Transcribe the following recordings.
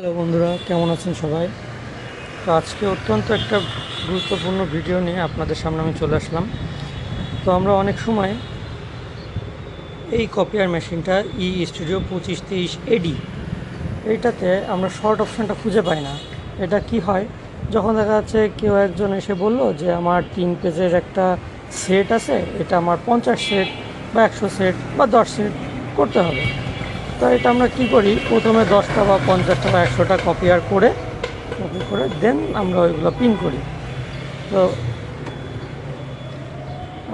Hello বন্ধুরা, কেমন আছেন সবাই? তো আজকে অত্যন্ত একটা গুরুত্বপূর্ণ ভিডিও নিয়ে আপনাদের সামনে আমি চলে আসলাম। তো আমরা অনেক সময় এই কপিয়ার মেশিনটা ই স্টুডিও পঁচিশ তেইশ এডি এইটাতে আমরা শর্ট অপশানটা খুঁজে পাই না। এটা কি হয়? যখন দেখা যাচ্ছে কেউ একজন এসে বলল যে, আমার তিন পেজের একটা সেট আছে, এটা আমার পঞ্চাশ সেট বা একশো সেট বা দশ সেট করতে হবে। তো এটা আমরা কি করি? প্রথমে দশটা বা পঞ্চাশটা বা একশোটা কপিয়ার করে কপি করে দেন আমরা ওইগুলো পিন করি। তো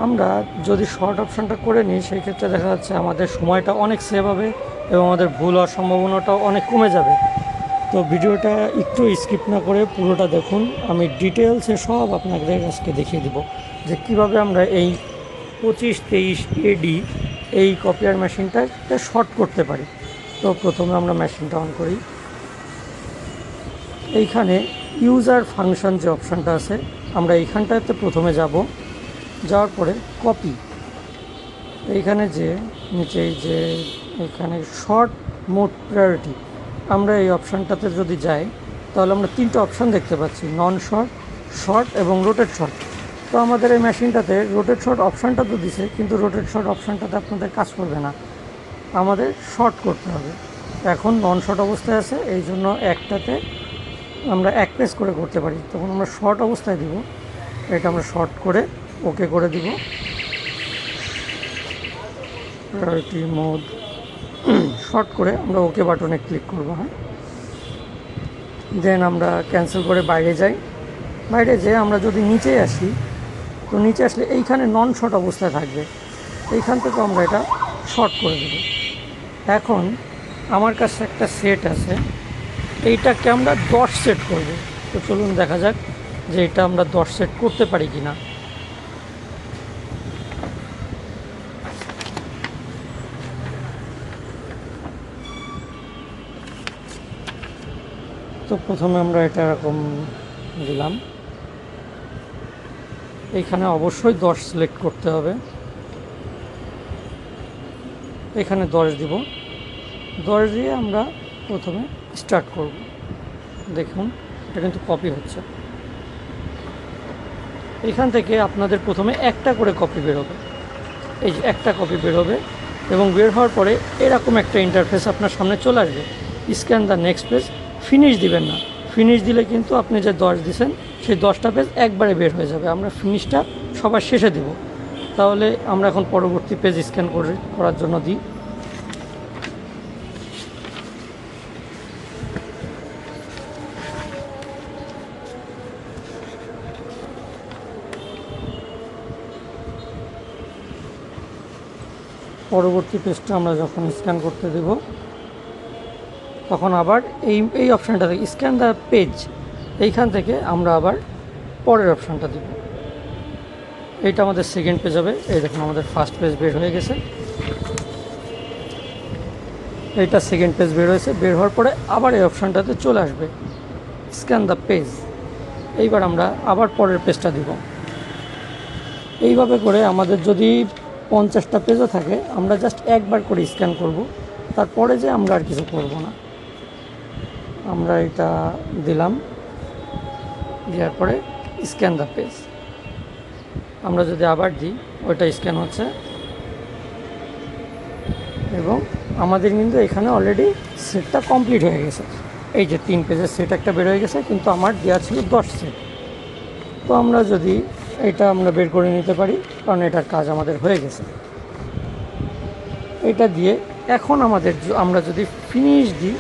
আমরা যদি শর্ট অপশানটা করে নিই, সেই ক্ষেত্রে দেখা যাচ্ছে আমাদের সময়টা অনেক সেভ হবে এবং আমাদের ভুল হওয়ার সম্ভাবনাটাও অনেক কমে যাবে। তো ভিডিওটা একটু স্কিপ না করে পুরোটা দেখুন। আমি ডিটেলসে সব আপনাদের আজকে দেখিয়ে দিব যে কীভাবে আমরা এই পঁচিশ, তেইশ এডি এই কপিয়ার মেশিনটাকে শর্ট করতে পারি। তো প্রথমে আমরা মেশিনটা অন করি। এইখানে ইউজার ফাংশন যে অপশানটা আছে, আমরা এইখানটাতে প্রথমে যাব। যাওয়ার পরে কপি এইখানে যে, নিচে যে, এখানে শর্ট মোড প্রায়োরিটি আমরা এই অপশানটাতে যদি যাই, তাহলে আমরা তিনটে অপশান দেখতে পাচ্ছি। নন শর্ট শর্ট এবং রোটেট শর্ট তো আমাদের এই মেশিনটাতে রোটেট শর্ট অপশানটা তো দিছে, কিন্তু রোটেট শর্ট অপশানটাতে আপনাদের কাজ করবে না। আমাদের শর্ট করতে হবে। এখন নন শর্ট অবস্থায় আছে, এই জন্য একটাতে আমরা এক পেস করে করতে পারি। তখন আমরা শর্ট অবস্থায় দিব। এটা আমরা শর্ট করে ওকে করে দিব। প্রায়োরিটি মোড শর্ট করে আমরা ওকে বাটনে ক্লিক করব হ্যাঁ। দেন আমরা ক্যান্সেল করে বাইরে যাই। বাইরে যেয়ে আমরা যদি নিচে আসি, তো নিচে আসলে এইখানে নন শর্ট অবস্থায় থাকবে। এইখান থেকে আমরা এটা শর্ট করে দেব। এখন আমার কাছে একটা সেট আছে। এইটাকে আমরা দশ সেট করব? তো চলুন দেখা যাক যে এটা আমরা দশ সেট করতে পারি কি না তো প্রথমে আমরা এটা এরকম দিলাম। এইখানে অবশ্যই দশ সিলেক্ট করতে হবে। এখানে দশ দিব। দশ দিয়ে আমরা প্রথমে স্টার্ট করব। দেখুন, এটা কিন্তু কপি হচ্ছে। এখান থেকে আপনাদের প্রথমে একটা করে কপি বেরোবে এই যে একটা কপি বেরোবে এবং বের হওয়ার পরে এরকম একটা ইন্টারফেস আপনার সামনে চলে আসবে। Scan the next page finish দিবেন না। ফিনিশ দিলে কিন্তু আপনি যে দশ দিছেন, সেই দশটা পেজ একবারে বের হয়ে যাবে। আমরা ফিনিশটা সবার শেষে দেব। তাহলে আমরা এখন পরবর্তী পেজ স্ক্যান করে করার জন্য দিই। পরবর্তী পেজটা আমরা যখন স্ক্যান করতে দেব, তখন আবার এই এই অপশানটা থেকে স্ক্যান দ্য পেজ এইখান থেকে আমরা আবার পরের অপশানটা দেব। এইটা আমাদের সেকেন্ড পেজ হবে। এই দেখুন, আমাদের ফার্স্ট পেজ বের হয়ে গেছে। এইটা সেকেন্ড পেজ বের হয়েছে। বের হওয়ার পরে আবার এই অপশানটাতে চলে আসবে। স্ক্যান দ্য পেজ এইবার আমরা আবার পরের পেজটা দিব। এইভাবে করে আমাদের যদি পঞ্চাশটা পেজও থাকে, আমরা জাস্ট একবার করে স্ক্যান করব, তারপরে যে আমরা আর কিছু করব না। আমরা এটা দিলাম, দেওয়ার পরে স্ক্যান দ্য পেজ আমরা যদি আবার দিই, ওইটা স্ক্যান হচ্ছে। এবং আমাদের কিন্তু এখানে অলরেডি সেটটা কমপ্লিট হয়ে গেছে। এই যে তিন পেজের সেট একটা বের হয়ে গেছে, কিন্তু আমার দেওয়া ছিল দশ সেট তো আমরা যদি এটা আমরা বের করে নিতে পারি, কারণ এটার কাজ আমাদের হয়ে গেছে। এটা দিয়ে এখন আমাদের আমরা যদি ফিনিশ দিই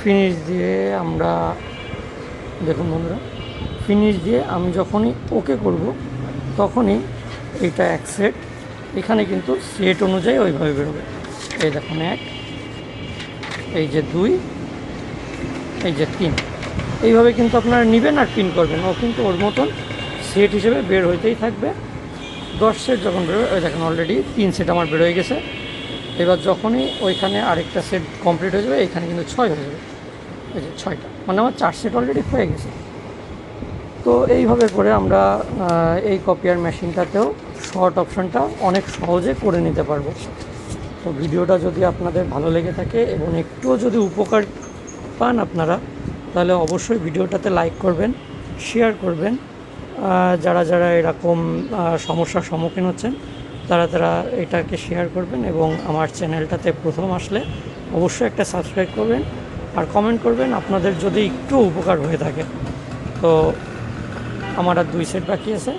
ফিনিশ দিয়ে আমরা, দেখুন বন্ধুরা ফিনিশ দিয়ে আমি যখনই ওকে করব, তখনই এইটা এক সেট এখানে কিন্তু সেট অনুযায়ী ওইভাবে বেরোবে। এই দেখুন এক, এই যে দুই, এই যে তিন। এইভাবে কিন্তু আপনারা নেবেন আর পিন করবেন। ও কিন্তু ওর মতন সেট হিসেবে বের হইতেই থাকবে। দশ সেট যখন বেরোবে ওই দেখেন অলরেডি তিন সেট আমার বের হয়ে গেছে। এবার যখনই ওইখানে আরেকটা সেট কমপ্লিট হয়ে যাবে, এখানে কিন্তু ছয় হয়ে যাবে। এই যে ছয়টা মানে আমার চার সেট অলরেডি হয়ে গেছে। তো এইভাবে করে আমরা এই কপিয়ার মেশিনটাতেও শর্ট অপশানটা অনেক সহজে করে নিতে পারব। তো ভিডিওটা যদি আপনাদের ভালো লেগে থাকে এবং একটুও যদি উপকার পান আপনারা, তাহলে অবশ্যই ভিডিওটাতে লাইক করবেন শেয়ার করবেন। যারা যারা এরকম সমস্যার সম্মুখীন হচ্ছেন, তারা তারা এটাকে শেয়ার করবেন এবং আমার চ্যানেলটাতে প্রথম আসলে অবশ্যই একটা সাবস্ক্রাইব করবেন আর কমেন্ট করবেন আপনাদের যদি একটু উপকার হয়ে থাকে। তো আমার আর দুই সেট বাকি আছে।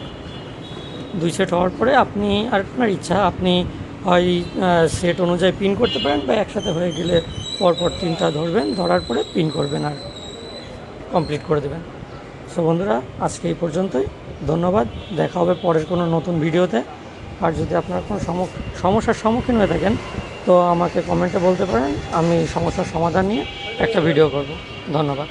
দুই সেট হওয়ার পরে আপনি আর আপনার ইচ্ছা, আপনি হয় সেট অনুযায়ী পিন করতে পারেন বা একসাথে হয়ে গেলে পরপর তিনটা ধরবেন, ধরার পরে পিন করবেন আর কমপ্লিট করে দেবেন। সো বন্ধুরা, আজকে এই পর্যন্তই। ধন্যবাদ। দেখা হবে পরের কোনো নতুন ভিডিওতে। আর যদি আপনারা কোনো সম- সমস্যার সম্মুখীন হয়ে থাকেন, তো আমাকে কমেন্টে বলতে পারেন, আমি সমস্যার সমাধান নিয়ে একটা ভিডিও করব। ধন্যবাদ।